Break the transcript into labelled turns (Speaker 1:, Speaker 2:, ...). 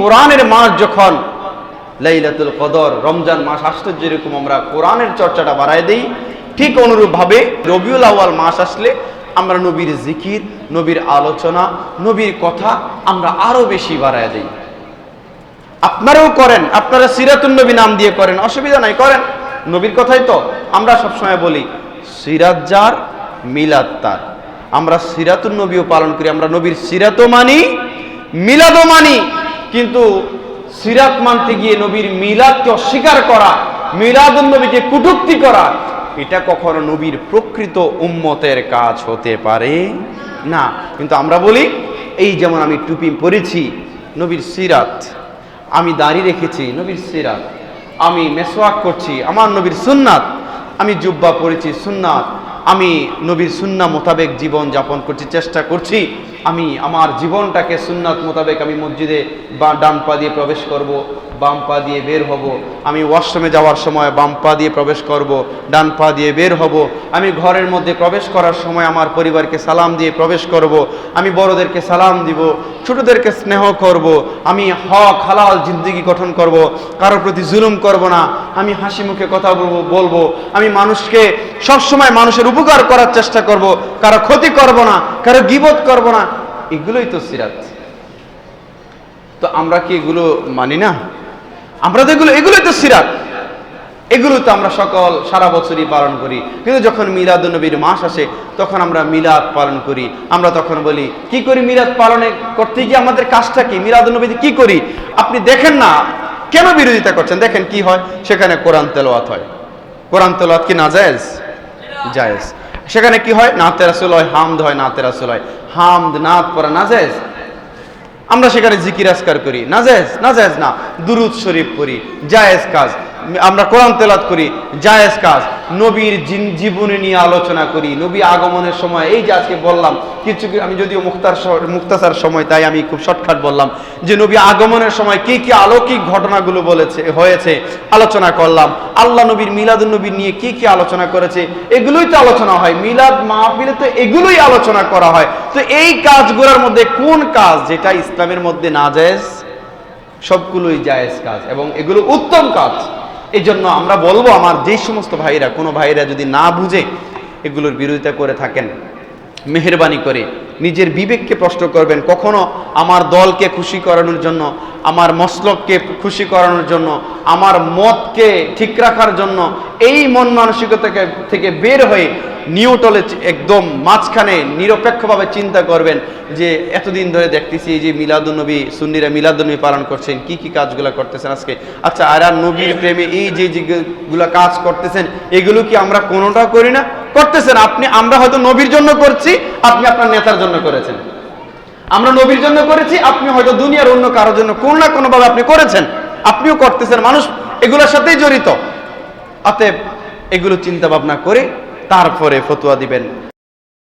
Speaker 1: কোরআনের মাস যখন লাইলাতুল কদর, রমজান মাস আসতে যেরকম আমরা কোরআনের চর্চাটা বাড়ায় দিই, ঠিক অনুরূপভাবে রবিউল আউয়াল মাস আসলে আমরা নবীর জিকির, নবীর আলোচনা, নবীর কথা আমরা আরও বেশি বাড়ায় দিই। আপনারাও করেন, আপনারা সিরাতুন নবী নাম দিয়ে করেন, অসুবিধা নাই, করেন। নবীর কথাই তো আমরা সবসময় বলি, সিরাত যার, মিলাদ তার। আমরা সিরাতুন নবীও পালন করি, আমরা নবীর সিরাতও মানি, মিলাদও মানি। কিন্তু সিরাত মানতে গিয়ে নবীর মিলাদকে অস্বীকার করা, মিলাদুন নবীকে কুটুক্তি করা, এটা কখনো নবীর প্রকৃত উম্মতের কাজ হতে পারে? না। কিন্তু আমরা বলি, এই যেমন আমি টুপি পরেছি, নবীর সিরাত, আমি দাড়ি রেখেছি, নবীর সিরাত, আমি মেসওয়াক করছি, আমার নবীর সুন্নাত, আমি জুব্বা পড়েছি সুন্নাত, আমি নবীর সুন্না মোতাবেক জীবন যাপন করছি, চেষ্টা করছি আমি আমার জীবনটাকে সুন্নাত মোতাবেক আমি মসজিদে বা ডান পা দিয়ে প্রবেশ করব। বাম পা দিয়ে বের হব। আমি ওয়াশরুমে যাওয়ার সময় বাম পা দিয়ে প্রবেশ করব, ডান পা দিয়ে বের হব। আমি ঘরের মধ্যে প্রবেশ করার সময় আমার পরিবারকে সালাম দিয়ে প্রবেশ করব। আমি বড়দেরকে সালাম দিব, ছোটদেরকে স্নেহ করব। আমি হক, হালাল জিন্দগি গঠন করব। কারোর প্রতি জুলুম করব না। আমি হাসি মুখে কথা বলব বলব। আমি মানুষকে সবসময় মানুষের উপকার করার চেষ্টা করব। কারও ক্ষতি করব না, কারও গিবত করব না। এগুলোই তো সিরাত। তো আমরা কি এগুলো মানি না? আমরা তো এগুলো এগুলোই তো সিরাত। এগুলো তো আমরা সকল সারা বছরই পালন করি। কিন্তু যখন মিলাদ নবীর মাস আসে, তখন আমরা মিলাদ পালন করি। আমরা তখন বলি, কি করি মিলাদ পালনে? করতে গিয়ে আমাদের কাজটা কি? মিলাদ নবীতে কি করি? আপনি দেখেন না, কেন বিরোধিতা করছেন? দেখেন কি হয়, সেখানে কোরআন তেলাওয়াত হয়। কোরআন তেলাওয়াত কি না জায়েজ? জায়েজ। সেখানে কি হয়? নাতে রাসুল হয়, হামদ হয়, নাতে রাসুল হয়। হামদ, নাত পড়া না জায়েজ? আমরা সেখানে জিকির আসকার করি। না জায়েজ না জায়েজ না দুরুদ শরীফ করি জায়েজ কাজ। আমরা কোরআন তেলাত করি, জায়েজ কাজ, নবীর জীবনী নিয়ে আলোচনা করি, নবী আগমনের সময়, এই যে আজকে বললাম, কিছু আমি যদিও মুক্তার মুক্তাসার সময়, তাই আমি খুব শর্টকাট বললাম, যে নবী আগমনের সময় কি কি অলৌকিক ঘটনাগুলো বলেছে, হয়েছে, আলোচনা করলাম, আল্লাহ নবীর মিলাদুন নবী নিয়ে কি কি আলোচনা করেছে, এগুলোই তো আলোচনা হয়, মিলাদ মাহফিলে তো এগুলোই আলোচনা করা হয়, তো এই কাজগুলোর মধ্যে কোন কাজ যেটা ইসলামের মধ্যে না জায়েজ সবগুলোই জায়েজ কাজ, এবং এগুলো উত্তম কাজ। এই জন্য আমরা বলব আমার যেই সমস্ত ভাইরা, কোনো ভাইরা যদি না বুঝে এগুলোর বিরোধিতা করে থাকেন, মেহরবানি করে, নিজের বিবেককে প্রশ্ন করবেন, কখনো আমার দলকে খুশি করানোর জন্য, আমার মসলককে খুশি করানোর জন্য, আমার মতকে ঠিক রাখার জন্য এই মন মানসিকতা থেকে বের হয়ে নিউটলে একদম মাঝখানে নিরপেক্ষভাবে চিন্তা করবেন যে এতদিন ধরে দেখতেছি যে মিলাদুন্নবী সুন্নিরা মিলাদুন্নবী পালন করছেন, কি কি কাজগুলো করতেছেন আজকে? আচ্ছা আর আর নবীর প্রেমে এই যে যেগুলো কাজ করতেছেন, এগুলো কি আমরা কোনোটা করি না? করতেছেন, আপনি, আমরা হয়তো নবীর জন্য করছি, আপনি আপনার নেতার জন্য করেছেন। আমরা নবীর জন্য করেছি, আপনি হয়তো দুনিয়ার অন্য কারোর জন্য কোনো না কোনোভাবে আপনি করেছেন। আপনিও করতেছেন, মানুষ এগুলোর সাথেই জড়িত। অতএব এগুলো চিন্তা ভাবনা করে তারপরে ফতুয়া দিবেন।